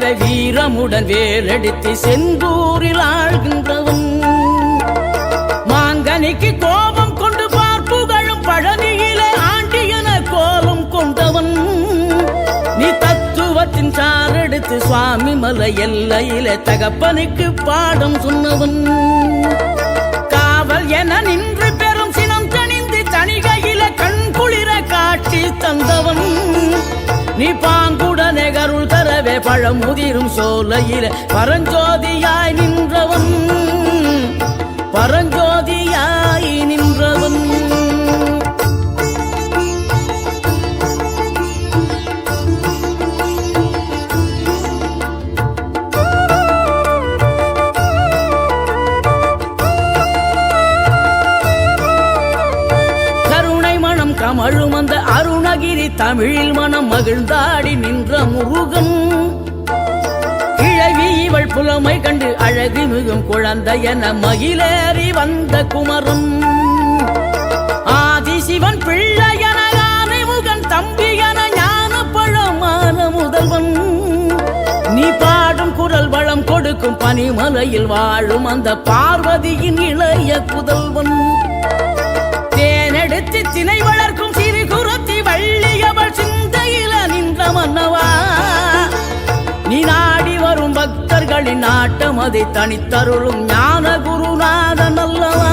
தேவ வீரமுடன் வேலெடுத்து செந்தூரில் ஆழ்கின்றவன். மாங்கனிக்கு கோபம் கொண்டு பார்ப்புகழும் பழனியிலே ஆண்டியன கோலம் கொண்டவன். நீ தத்துவத்தின் சாரெடுத்து சுவாமி மலை எல்லையிலே தகப்பனுக்கு பாடம் சொன்னவன். காவல் என நின்று பெரும் சினம் தணிந்து தணிகையில கண் குளிர காட்சி தந்தவன். நீ பா பழமுதிரும் பழம் சோலையில பரஞ்சோதியாய் நின்றவன். பரஞ்சோதியாய் நின்றவன். கமழும் அந்த அருணகிரி தமிழில் மனம் மகிழ்ந்தாடி நின்ற முருகன். புலமை கண்டு அழகு மிகும் குழந்தை என மகிழேறி வந்த குமரன். ஆதிசிவன் பிள்ளை என முகன் தம்பி என ஞான பழமான முதல்வன். நீ பாடும் குரல் வளம் கொடுக்கும் பனிமலையில் வாழும் அந்த பார்வதியின் இளைய புதல்வன். தேனெடுத்து திணை வளர்க்கும் சிறு குரத்தி வள்ளியவள் சிந்தையில நின்ற மன்னவா. நீ நான் பக்தர்களின் நாட்டம் அதை தனித்தருளும் ஞான குருநாதன் அல்லவா?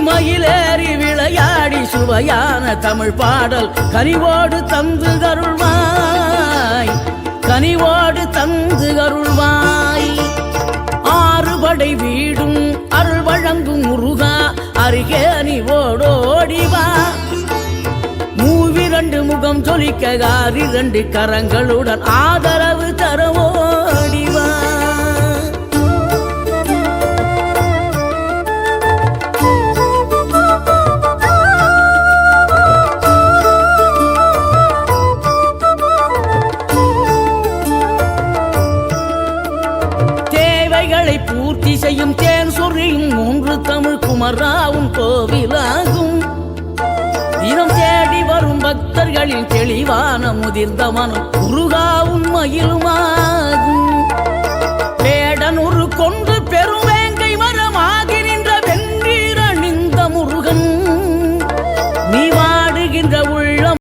மயிலேறி விளையாடி சுவையான தமிழ் பாடல். கனிவோடு தந்து கருள்வாய் கனிவோடு தந்து கருள்வாய் ஆறுபடை வீடும் அருள் வழங்கும் முருகா அருகே அணிவோடோடிவா மூவிரண்டு முகம் ஜொலிக்க ஆறிரண்டு கரங்களுடன் ஆதரவு தர இசையும் தேன் சொறியும் மூன்று தமிழ் குமராவும் கோவிலாகும். தினம் தேடி வரும் பக்தர்களின் தெளிவான முதிர்ந்த மனம் உருகாவும் மயிலுமாகும்.